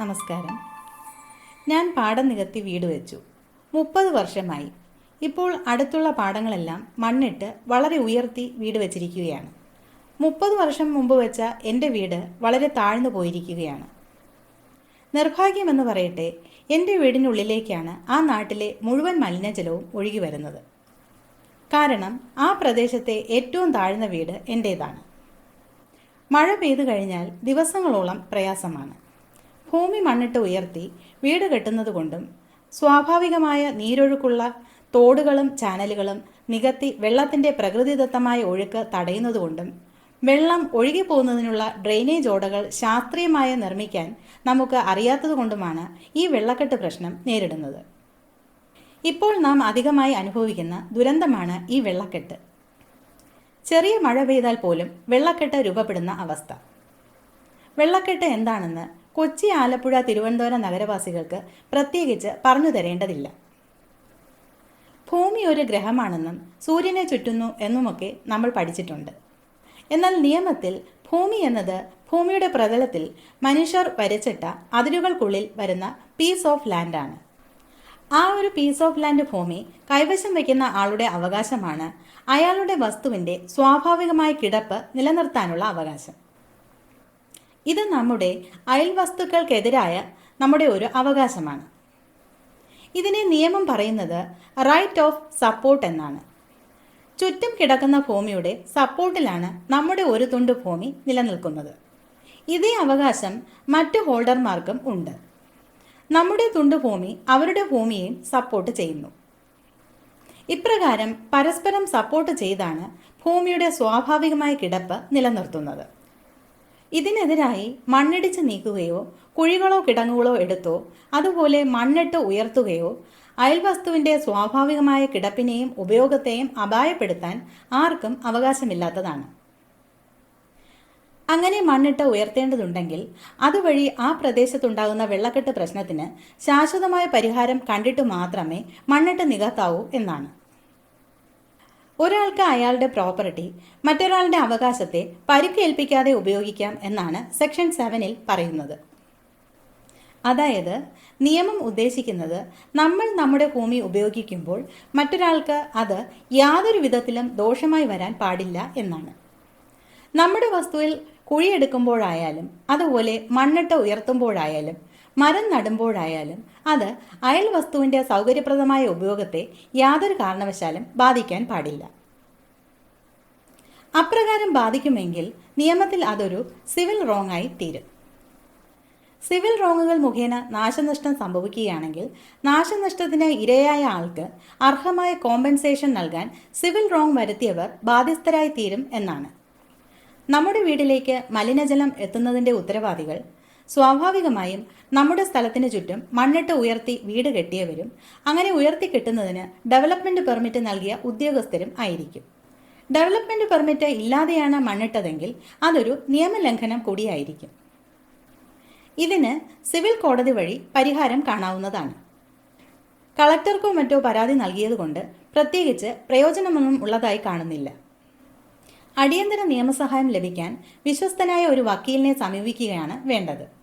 നമസ്കാരം. ഞാൻ പാടം നികത്തി വീട് വെച്ചു. മുപ്പത് വർഷമായി. ഇപ്പോൾ അടുത്തുള്ള പാടങ്ങളെല്ലാം മണ്ണിട്ട് വളരെ ഉയർത്തി വീട് വെച്ചിരിക്കുകയാണ്. മുപ്പത് വർഷം മുമ്പ് വെച്ച എന്റെ വീട് വളരെ താഴ്ന്നു പോയിരിക്കുകയാണ്. നിർഭാഗ്യമെന്ന് പറയട്ടെ എന്റെ വീടിനുള്ളിലേക്കാണ് ആ നാട്ടിലെ മുഴുവൻ മലിനജലവും ഒഴുകി വരുന്നത്. കാരണം ആ പ്രദേശത്തെ ഏറ്റവും താഴ്ന്ന വീട് എന്റേതാണ് മഴ പെയ്തു കഴിഞ്ഞാൽ ദിവസങ്ങളോളം പ്രയാസമാണ്. ഭൂമി മണ്ണിട്ട് ഉയർത്തി വീട് കെട്ടുന്നതുകൊണ്ടും സ്വാഭാവികമായ നീരൊഴുക്കുള്ള തോടുകളും ചാനലുകളും നികത്തി വെള്ളത്തിന്റെ പ്രകൃതിദത്തമായ ഒഴുക്ക് തടയുന്നതുകൊണ്ടും വെള്ളം ഒഴുകിപ്പോകുന്നതിനുള്ള ഡ്രെയിനേജ് ഓടകൾ ശാസ്ത്രീയമായി നിർമ്മിക്കാൻ നമുക്ക് അറിയാത്തതുകൊണ്ടുമാണ് ഈ വെള്ളക്കെട്ട് പ്രശ്നം നേരിടുന്നത്. ഇപ്പോൾ നാം അധികമായി അനുഭവിക്കുന്ന ദുരന്തമാണ് ഈ വെള്ളക്കെട്ട്. ചെറിയ മഴ പെയ്താൽ പോലും വെള്ളക്കെട്ട് രൂപപ്പെടുന്ന അവസ്ഥ. വെള്ളക്കെട്ട് എന്താണെന്ന് കൊച്ചി ആലപ്പുഴ തിരുവനന്തപുരം നഗരവാസികൾക്ക് പ്രത്യേകിച്ച് പറഞ്ഞു തരേണ്ടതില്ല. ഭൂമി ഒരു ഗ്രഹമാണെന്നും സൂര്യനെ ചുറ്റുന്നു എന്നുമൊക്കെ നമ്മൾ പഠിച്ചിട്ടുണ്ട്. എന്നാൽ നിയമത്തിൽ ഭൂമി എന്നത് ഭൂമിയുടെ പ്രതലത്തിൽ മനുഷ്യർ വരച്ചിട്ട അതിരുകൾക്കുള്ളിൽ വരുന്ന പീസ് ഓഫ് ലാൻഡാണ് ആ ഒരു പീസ് ഓഫ് ലാൻഡ് ഭൂമി കൈവശം വയ്ക്കുന്ന ആളുടെ അവകാശമാണ്. അയാളുടെ വസ്തുവിന്റെ സ്വാഭാവികമായ കിടപ്പ് നിലനിർത്താനുള്ള അവകാശം. ഇത് നമ്മുടെ അയൽവസ്തുക്കൾക്കെതിരായ നമ്മുടെ ഒരു അവകാശമാണ്. ഇതിനെ നിയമം പറയുന്നത് റൈറ്റ് ഓഫ് സപ്പോർട്ട് എന്നാണ്. ചുറ്റും കിടക്കുന്ന ഭൂമിയുടെ സപ്പോർട്ടിലാണ് നമ്മുടെ ഒരു തുണ്ട് ഭൂമി നിലനിൽക്കുന്നത്. ഇതേ അവകാശം മറ്റു ഹോൾഡർമാർക്കും ഉണ്ട്. നമ്മുടെ തുണ്ട് ഭൂമി അവരുടെ ഭൂമിയെയും സപ്പോർട്ട് ചെയ്യുന്നു. ഇപ്രകാരം പരസ്പരം സപ്പോർട്ട് ചെയ്താണ് ഭൂമിയുടെ സ്വാഭാവികമായ കിടപ്പ് നിലനിർത്തുന്നത്. ഇതിനെതിരായി മണ്ണിടിച്ച് നീക്കുകയോ കുഴികളോ കിടങ്ങുകളോ എടുത്തോ അതുപോലെ മണ്ണിട്ട് ഉയർത്തുകയോ അയൽവസ്തുവിന്റെ സ്വാഭാവികമായ കിടപ്പിനെയും ഉപയോഗത്തെയും അപായപ്പെടുത്താൻ ആർക്കും അവകാശമില്ലാത്തതാണ്. അങ്ങനെ മണ്ണിട്ട് ഉയർത്തേണ്ടതുണ്ടെങ്കിൽ അതുവഴി ആ പ്രദേശത്തുണ്ടാകുന്ന വെള്ളക്കെട്ട് പ്രശ്നത്തിന് ശാശ്വതമായ പരിഹാരം കണ്ടിട്ട് മാത്രമേ മണ്ണിട്ട് നികത്താവൂ എന്നാണ്. ഒരാൾക്ക് അയാളുടെ പ്രോപ്പർട്ടി മറ്റൊരാളുടെ അവകാശത്തെ പരുക്കേൽപ്പിക്കാതെ ഉപയോഗിക്കാം എന്നാണ് സെക്ഷൻ സെവനിൽ പറയുന്നത്. അതായത് നിയമം ഉദ്ദേശിക്കുന്നത് നമ്മൾ നമ്മുടെ ഭൂമി ഉപയോഗിക്കുമ്പോൾ മറ്റൊരാൾക്ക് അത് യാതൊരു വിധത്തിലും ദോഷമായി വരാൻ പാടില്ല എന്നാണ്. നമ്മുടെ വസ്തുവിൽ കുഴിയെടുക്കുമ്പോഴായാലും അതുപോലെ മണ്ണിട്ട് ഉയർത്തുമ്പോഴായാലും മരം നടുമ്പോഴായാലും അത് അയൽ വസ്തുവിന്റെ സൗകര്യപ്രദമായ ഉപയോഗത്തെ യാതൊരു കാരണവശാലും ബാധിക്കാൻ പാടില്ല. അപ്രകാരം ബാധിക്കുമെങ്കിൽ നിയമത്തിൽ അതൊരു സിവിൽ റോങ് ആയി തീരും. സിവിൽ റോങ്ങുകൾ മുഖേന നാശനഷ്ടം സംഭവിക്കുകയാണെങ്കിൽ നാശനഷ്ടത്തിന് ഇരയായ ആൾക്ക് അർഹമായ കോമ്പൻസേഷൻ നൽകാൻ സിവിൽ റോങ് വരുത്തിയവർ ബാധ്യസ്ഥരായി തീരും എന്നാണ്. നമ്മുടെ വീട്ടിലേക്ക് മലിനജലം എത്തുന്നതിന്റെ ഉത്തരവാദികൾ സ്വാഭാവികമായും നമ്മുടെ സ്ഥലത്തിന് ചുറ്റും മണ്ണിട്ട് ഉയർത്തി വീട് കെട്ടിയവരും അങ്ങനെ ഉയർത്തി കെട്ടുന്നതിന് ഡെവലപ്മെന്റ് പെർമിറ്റ് നൽകിയ ഉദ്യോഗസ്ഥരും ആയിരിക്കും. ഡെവലപ്മെന്റ് പെർമിറ്റ് ഇല്ലാതെയാണ് മണ്ണിട്ടതെങ്കിൽ അതൊരു നിയമലംഘനം കൂടിയായിരിക്കും. ഇതിന് സിവിൽ കോടതി വഴി പരിഹാരം കാണാവുന്നതാണ്. കളക്ടർക്കോ മറ്റോ പരാതി നൽകിയതുകൊണ്ട് പ്രത്യേകിച്ച് പ്രയോജനമൊന്നും ഉള്ളതായി കാണുന്നില്ല. അടിയന്തര നിയമസഹായം ലഭിക്കാൻ വിശ്വസ്തനായ ഒരു വക്കീലിനെ സമീപിക്കുകയാണ് വേണ്ടത്.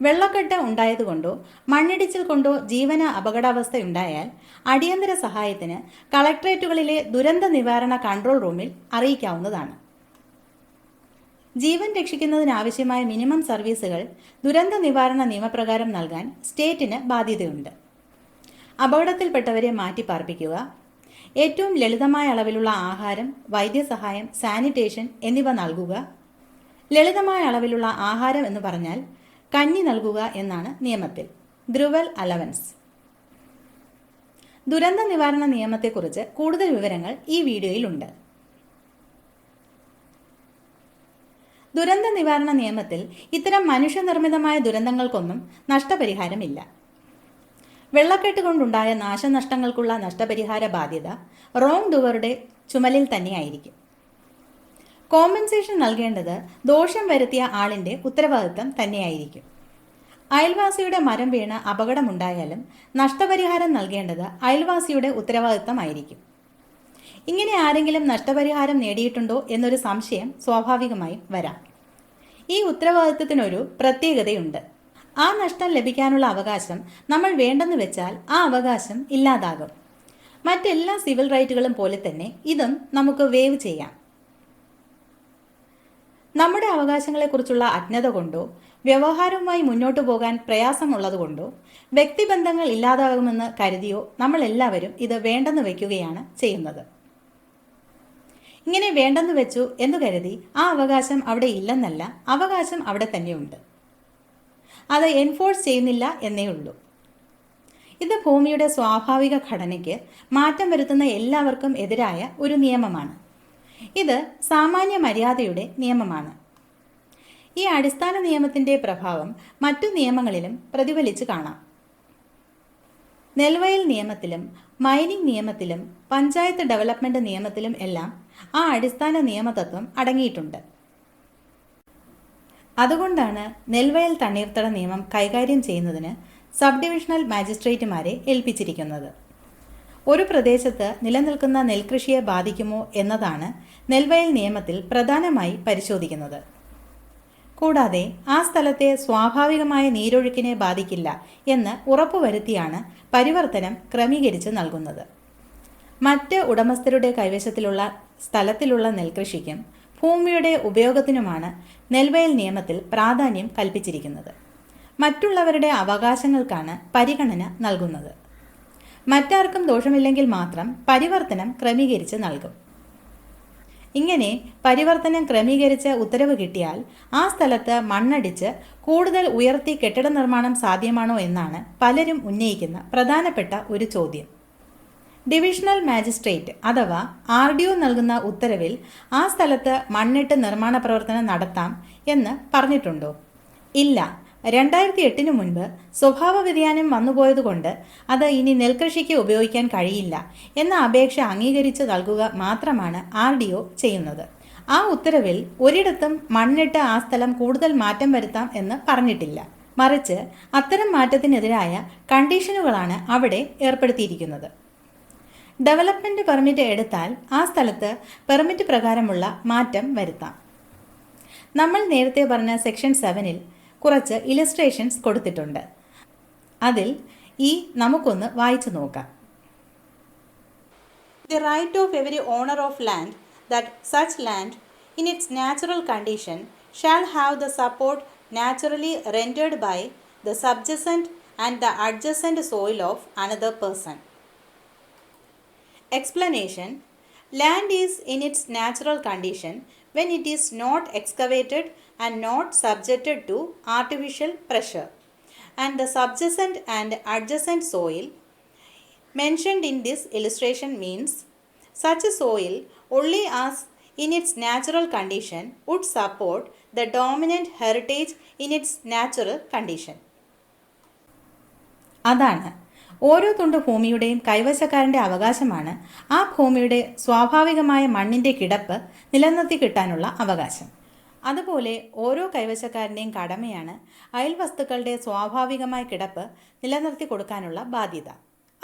വെള്ളക്കെട്ട് ഉണ്ടായതുകൊണ്ടോ മണ്ണിടിച്ചിൽ കൊണ്ടോ ജീവന അപകടാവസ്ഥ ഉണ്ടായാൽ അടിയന്തര സഹായത്തിന് കളക്ടറേറ്റുകളിലെ ദുരന്ത നിവാരണ കൺട്രോൾ റൂമിൽ അറിയിക്കാവുന്നതാണ്. ജീവൻ രക്ഷിക്കുന്നതിനാവശ്യമായ മിനിമം സർവീസുകൾ ദുരന്ത നിവാരണ നിയമപ്രകാരം നൽകാൻ സ്റ്റേറ്റിന് ബാധ്യതയുണ്ട്. അപകടത്തിൽപ്പെട്ടവരെ മാറ്റിപ്പാർപ്പിക്കുക ഏറ്റവും ലളിതമായ അളവിലുള്ള ആഹാരം വൈദ്യസഹായം സാനിറ്റേഷൻ എന്നിവ നൽകുക ലളിതമായ അളവിലുള്ള ആഹാരം എന്ന് പറഞ്ഞാൽ കഞ്ഞി നൽകുക എന്നാണ് നിയമത്തിൽ. ധ്രുവൽ അലവൻസ്. ദുരന്ത നിവാരണ നിയമത്തെക്കുറിച്ച് കൂടുതൽ വിവരങ്ങൾ ഈ വീഡിയോയിലുണ്ട്. ദുരന്ത നിവാരണ നിയമത്തിൽ ഇത്തരം മനുഷ്യനിർമ്മിതമായ ദുരന്തങ്ങൾക്കൊന്നും നഷ്ടപരിഹാരമില്ല. വെള്ളക്കെട്ട് കൊണ്ടുണ്ടായ നാശനഷ്ടങ്ങൾക്കുള്ള നഷ്ടപരിഹാര ബാധ്യത റോങ് ഡുവറുടെ ചുമലിൽ തന്നെയായിരിക്കും. കോമ്പൻസേഷൻ നൽകേണ്ടത് ദോഷം വരുത്തിയ ആളിന്റെ ഉത്തരവാദിത്തം തന്നെയായിരിക്കും. അയൽവാസിയുടെ മരം വീണ് അപകടമുണ്ടായാലും നഷ്ടപരിഹാരം നൽകേണ്ടത് അയൽവാസിയുടെ ഉത്തരവാദിത്തമായിരിക്കും. ഇങ്ങനെ ആരെങ്കിലും നഷ്ടപരിഹാരം നേടിയിട്ടുണ്ടോ എന്നൊരു സംശയം സ്വാഭാവികമായും വരാം. ഈ ഉത്തരവാദിത്തത്തിനൊരു പ്രത്യേകതയുണ്ട്. ആ നഷ്ടം ലഭിക്കാനുള്ള അവകാശം നമ്മൾ വേണ്ടെന്ന് വെച്ചാൽ ആ അവകാശം ഇല്ലാതാകും. മറ്റെല്ലാ സിവിൽ റൈറ്റുകളും പോലെ തന്നെ ഇതും നമുക്ക് വേവ് ചെയ്യാം. നമ്മുടെ അവകാശങ്ങളെക്കുറിച്ചുള്ള അജ്ഞത കൊണ്ടോ വ്യവഹാരവുമായി മുന്നോട്ടു പോകാൻ പ്രയാസമുള്ളതുകൊണ്ടോ വ്യക്തിബന്ധങ്ങൾ ഇല്ലാതാകുമെന്ന് കരുതിയോ നമ്മൾ എല്ലാവരും ഇത് വേണ്ടെന്ന് വയ്ക്കുകയാണ് ചെയ്യുന്നത്. ഇങ്ങനെ വേണ്ടെന്ന് വെച്ചു എന്ന് കരുതി ആ അവകാശം അവിടെ ഇല്ലെന്നല്ല അവകാശം അവിടെ തന്നെയുണ്ട്. അത് എൻഫോഴ്സ് ചെയ്യുന്നില്ല എന്നേ ഉള്ളൂ. ഇത് ഭൂമിയുടെ സ്വാഭാവിക ഘടനയ്ക്ക് മാറ്റം വരുത്തുന്ന എല്ലാവർക്കും എതിരായ ഒരു നിയമമാണ്. ഇത് സാമാന്യ മര്യാദയുടെ നിയമമാണ്. ഈ അടിസ്ഥാന നിയമത്തിന്റെ പ്രഭാവം മറ്റു നിയമങ്ങളിലും പ്രതിഫലിച്ച് കാണാം. നെൽവയൽ നിയമത്തിലും മൈനിങ് നിയമത്തിലും പഞ്ചായത്ത് ഡെവലപ്മെന്റ് നിയമത്തിലും എല്ലാം ആ അടിസ്ഥാന നിയമതത്വം അടങ്ങിയിട്ടുണ്ട്. അതുകൊണ്ടാണ് നെൽവയൽ തണ്ണീർത്തട നിയമം കൈകാര്യം ചെയ്യുന്നതിന് സബ് ഡിവിഷണൽ മാജിസ്ട്രേറ്റുമാരെ ഏൽപ്പിച്ചിരിക്കുന്നത്. ഒരു പ്രദേശത്ത് നിലനിൽക്കുന്ന നെൽകൃഷിയെ ബാധിക്കുമോ എന്നതാണ് നെൽവയൽ നിയമത്തിൽ പ്രധാനമായി പരിശോധിക്കുന്നത്. കൂടാതെ ആ സ്ഥലത്തെ സ്വാഭാവികമായ നീരൊഴുക്കിനെ ബാധിക്കില്ല എന്ന് ഉറപ്പുവരുത്തിയാണ് പരിവർത്തനം ക്രമീകരിച്ച് നൽകുന്നത്. മറ്റ് ഉടമസ്ഥരുടെ കൈവശത്തിലുള്ള സ്ഥലത്തിലുള്ള നെൽകൃഷിക്കും ഭൂമിയുടെ ഉപയോഗത്തിനുമാണ് നെൽവയൽ നിയമത്തിൽ പ്രാധാന്യം കൽപ്പിച്ചിരിക്കുന്നത്. മറ്റുള്ളവരുടെ അവകാശങ്ങൾക്കാണ് പരിഗണന നൽകുന്നത്. മറ്റാർക്കും ദോഷമില്ലെങ്കിൽ മാത്രം പരിവർത്തനം ക്രമീകരിച്ച് നൽകും. ഇങ്ങനെ പരിവർത്തനം ക്രമീകരിച്ച് ഉത്തരവ് കിട്ടിയാൽ ആ സ്ഥലത്ത് മണ്ണടിച്ച് കൂടുതൽ ഉയർത്തി കെട്ടിട നിർമ്മാണം സാധ്യമാണോ എന്നാണ് പലരും ഉന്നയിക്കുന്ന പ്രധാനപ്പെട്ട ഒരു ചോദ്യം. ഡിവിഷണൽ മാജിസ്ട്രേറ്റ് അഥവാ ആർ ഡി ഒ നൽകുന്ന ഉത്തരവിൽ ആ സ്ഥലത്ത് മണ്ണിട്ട് നിർമ്മാണ പ്രവർത്തനം നടത്താം എന്ന് പറഞ്ഞിട്ടുണ്ടോ? ഇല്ല. രണ്ടായിരത്തി എട്ടിനു മുൻപ് സ്വഭാവ വ്യതിയാനം വന്നുപോയതുകൊണ്ട് അത് ഇനി നെൽകൃഷിക്ക് ഉപയോഗിക്കാൻ കഴിയില്ല എന്ന അപേക്ഷ അംഗീകരിച്ച് നൽകുക മാത്രമാണ് ആർ ഡി ഒ ചെയ്യുന്നത്. ആ ഉത്തരവിൽ ഒരിടത്തും മണ്ണിട്ട് ആ സ്ഥലം കൂടുതൽ മാറ്റം വരുത്താം എന്ന് പറഞ്ഞിട്ടില്ല. മറിച്ച് അത്തരം മാറ്റത്തിനെതിരായ കണ്ടീഷനുകളാണ് അവിടെ ഏർപ്പെടുത്തിയിരിക്കുന്നത്. ഡെവലപ്മെന്റ് പെർമിറ്റ് എടുത്താൽ ആ സ്ഥലത്ത് പെർമിറ്റ് പ്രകാരമുള്ള മാറ്റം വരുത്താം. നമ്മൾ നേരത്തെ പറഞ്ഞ സെക്ഷൻ സെവനിൽ കുറച്ച് ഇലസ്ട്രേഷൻസ് കൊടുത്തിട്ടുണ്ട്. അതിൽ ഈ നമുക്കൊന്ന് വായിച്ചു നോക്കാം. The right of every owner of land that such land in its natural condition shall have the support naturally rendered by the subjacent and the adjacent soil of another person Explanation Land is in its natural condition when it is not excavated and not subjected to artificial pressure. And the subjacent and adjacent soil mentioned in this illustration means such a soil only as in its natural condition would support the dominant heritage in its natural condition. അതാണ് ഓരോ തുണ്ട് ഭൂമിയുടെയും കൈവശക്കാരന്റെ അവകാശമാണ്. ആ ഭൂമിയുടെ സ്വാഭാവികമായ മണ്ണിന്റെ കിടപ്പ് നിലനിർത്തി കിട്ടാനുള്ള അവകാശം. അതുപോലെ ഓരോ കൈവശക്കാരന്റെയും കടമയാണ് അയൽവസ്തുക്കളുടെ സ്വാഭാവികമായ കിടപ്പ് നിലനിർത്തി കൊടുക്കാനുള്ള ബാധ്യത.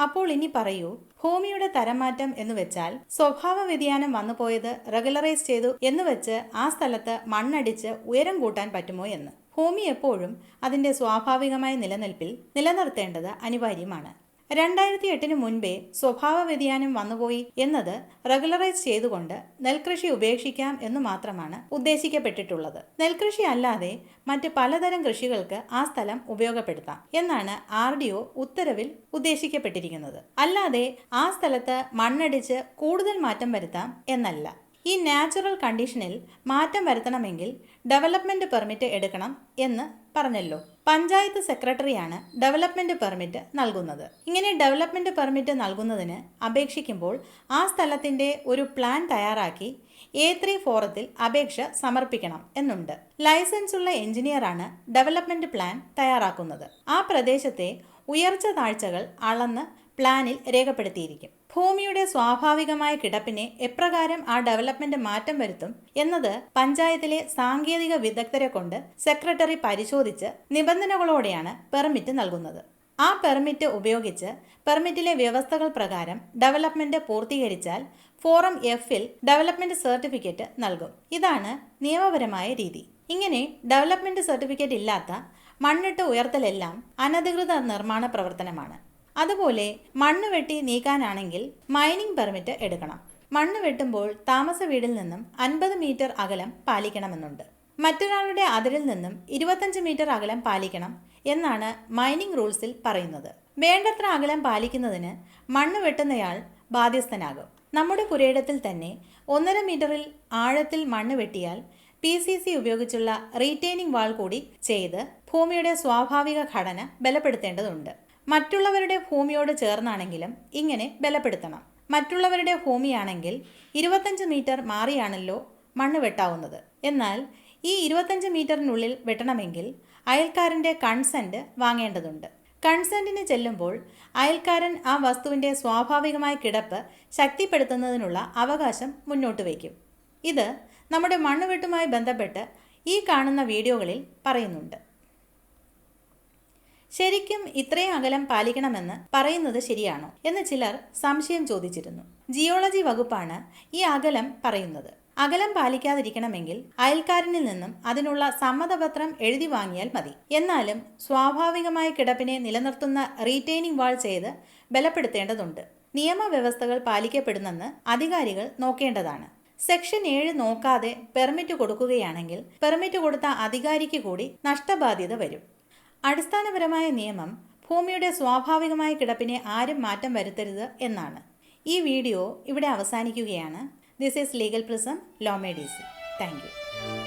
അപ്പോൾ ഇനി പറയൂ ഭൂമിയുടെ തരംമാറ്റം എന്ന് വെച്ചാൽ സ്വഭാവ വ്യതിയാനം വന്നുപോയത് റെഗുലറൈസ് ചെയ്തു എന്ന് വെച്ച് ആ സ്ഥലത്ത് മണ്ണടിച്ച് ഉയരം കൂട്ടാൻ പറ്റുമോ എന്ന്. ഭൂമി എപ്പോഴും അതിന്റെ സ്വാഭാവികമായ നിലനിൽപ്പിൽ നിലനിർത്തേണ്ടത് അനിവാര്യമാണ്. രണ്ടായിരത്തി എട്ടിന് മുൻപേ സ്വഭാവ വ്യതിയാനം വന്നുപോയി എന്നത് റെഗുലറൈസ് ചെയ്തുകൊണ്ട് നെൽകൃഷി ഉപേക്ഷിക്കാം എന്ന് മാത്രമാണ് ഉദ്ദേശിക്കപ്പെട്ടിട്ടുള്ളത്. നെൽകൃഷി അല്ലാതെ മറ്റ് പലതരം കൃഷികൾക്ക് ആ സ്ഥലം ഉപയോഗപ്പെടുത്താം എന്നാണ് ആർ ഡി ഒ ഉത്തരവിൽ ഉദ്ദേശിക്കപ്പെട്ടിരിക്കുന്നത്. അല്ലാതെ ആ സ്ഥലത്ത് മണ്ണടിച്ച് കൂടുതൽ മാറ്റം വരുത്താം എന്നല്ല. ഈ നാച്ചുറൽ കണ്ടീഷനിൽ മാറ്റം വരുത്തണമെങ്കിൽ ഡെവലപ്മെന്റ് പെർമിറ്റ് എടുക്കണം എന്ന് പറഞ്ഞല്ലോ. പഞ്ചായത്ത് സെക്രട്ടറിയാണ് ഡെവലപ്മെന്റ് പെർമിറ്റ് നൽകുന്നത്. ഇങ്ങനെ ഡെവലപ്മെന്റ് പെർമിറ്റ് നൽകുന്നതിന് അപേക്ഷിക്കുമ്പോൾ ആ സ്ഥലത്തിന്റെ ഒരു പ്ലാൻ തയ്യാറാക്കി എ ത്രീ ഫോറത്തിൽ അപേക്ഷ സമർപ്പിക്കണം എന്നുണ്ട്. ലൈസൻസ് ഉള്ള എഞ്ചിനീയറാണ് ഡെവലപ്മെന്റ് പ്ലാൻ തയ്യാറാക്കുന്നത്. ആ പ്രദേശത്തെ ഉയർച്ച താഴ്ചകൾ അളന്ന് പ്ലാനിൽ രേഖപ്പെടുത്തിയിരിക്കും. ഭൂമിയുടെ സ്വാഭാവികമായ കിടപ്പിനെ എപ്രകാരം ആ ഡെവലപ്മെന്റ് മാറ്റം വരുത്തും എന്നത് പഞ്ചായത്തിലെ സാങ്കേതിക വിദഗ്ധരെ കൊണ്ട് സെക്രട്ടറി പരിശോധിച്ച് നിബന്ധനകളോടെയാണ് പെർമിറ്റ് നൽകുന്നത്. ആ പെർമിറ്റ് ഉപയോഗിച്ച് പെർമിറ്റിലെ വ്യവസ്ഥകൾ പ്രകാരം ഡെവലപ്മെന്റ് പൂർത്തീകരിച്ചാൽ ഫോറം എഫിൽ ഡെവലപ്മെന്റ് സർട്ടിഫിക്കറ്റ് നൽകും. ഇതാണ് നിയമപരമായ രീതി. ഇങ്ങനെ ഡെവലപ്മെന്റ് സർട്ടിഫിക്കറ്റ് ഇല്ലാത്ത മണ്ണിട്ട് ഉയർത്തലെല്ലാം അനധികൃത നിർമ്മാണ പ്രവർത്തനമാണ്. അതുപോലെ മണ്ണ് വെട്ടി നീക്കാനാണെങ്കിൽ മൈനിങ് പെർമിറ്റ് എടുക്കണം. മണ്ണ് വെട്ടുമ്പോൾ താമസ വീടിൽ നിന്നും അൻപത് മീറ്റർ അകലം പാലിക്കണമെന്നുണ്ട്. മറ്റൊരാളുടെ അതിരിൽ നിന്നും ഇരുപത്തഞ്ച് മീറ്റർ അകലം പാലിക്കണം എന്നാണ് മൈനിങ് റൂൾസിൽ പറയുന്നത്. വേണ്ടത്ര അകലം പാലിക്കുന്നതിന് മണ്ണ് വെട്ടുന്നയാൾ ബാധ്യസ്ഥനാകും. നമ്മുടെ പുരയിടത്തിൽ തന്നെ ഒന്നര മീറ്ററിൽ ആഴത്തിൽ മണ്ണ് വെട്ടിയാൽ പി സി സി ഉപയോഗിച്ചുള്ള റീറ്റെയിനിങ് വാൾ കൂടി ചെയ്ത് ഭൂമിയുടെ സ്വാഭാവിക ഘടന ബലപ്പെടുത്തേണ്ടതുണ്ട്. മറ്റുള്ളവരുടെ ഭൂമിയോട് ചേർന്നാണെങ്കിലും ഇങ്ങനെ ബലപ്പെടുത്തണം. മറ്റുള്ളവരുടെ ഭൂമിയാണെങ്കിൽ ഇരുപത്തഞ്ച് മീറ്റർ മാറിയാണല്ലോ മണ്ണ് വെട്ടാവുന്നത്. എന്നാൽ ഈ ഇരുപത്തഞ്ച് മീറ്ററിനുള്ളിൽ വെട്ടണമെങ്കിൽ അയൽക്കാരന്റെ കൺസെന്റ് വാങ്ങേണ്ടതുണ്ട്. കൺസെന്റിന് ചെല്ലുമ്പോൾ അയൽക്കാരൻ ആ വസ്തുവിന്റെ സ്വാഭാവികമായ കിടപ്പ് ശക്തിപ്പെടുത്തുന്നതിനുള്ള അവകാശം മുന്നോട്ട് വയ്ക്കും. ഇത് നമ്മുടെ മണ്ണുവെട്ടുമായി ബന്ധപ്പെട്ട് ഈ കാണുന്ന വീഡിയോകളിൽ പറയുന്നുണ്ട്. ശരിക്കും ഇത്രയും അകലം പാലിക്കണമെന്ന് പറയുന്നത് ശരിയാണോ എന്ന് ചിലർ സംശയം ചോദിച്ചിരുന്നു. ജിയോളജി വകുപ്പാണ് ഈ അകലം പറയുന്നത്. അകലം പാലിക്കാതിരിക്കണമെങ്കിൽ അയൽക്കാരനിൽ നിന്നും അതിനുള്ള സമ്മതപത്രം എഴുതി വാങ്ങിയാൽ മതി. എന്നാലും സ്വാഭാവികമായ കിടപ്പിനെ നിലനിർത്തുന്ന റീറ്റെയിനിങ് വാൾ ചെയ്ത് ബലപ്പെടുത്തേണ്ടതുണ്ട്. നിയമവ്യവസ്ഥകൾ പാലിക്കപ്പെടുന്നെന്ന് അധികാരികൾ നോക്കേണ്ടതാണ്. സെക്ഷൻ ഏഴ് നോക്കാതെ പെർമിറ്റ് കൊടുക്കുകയാണെങ്കിൽ പെർമിറ്റ് കൊടുത്ത അധികാരിക്ക് കൂടി നഷ്ടബാധ്യത വരും. അടിസ്ഥാനപരമായ നിയമം ഭൂമിയുടെ സ്വാഭാവികമായ കിടപ്പിനെ ആരും മാറ്റം വരുത്തരുത് എന്നാണ്. ഈ വീഡിയോ ഇവിടെ അവസാനിക്കുകയാണ്. This is legal prism law made easy thank you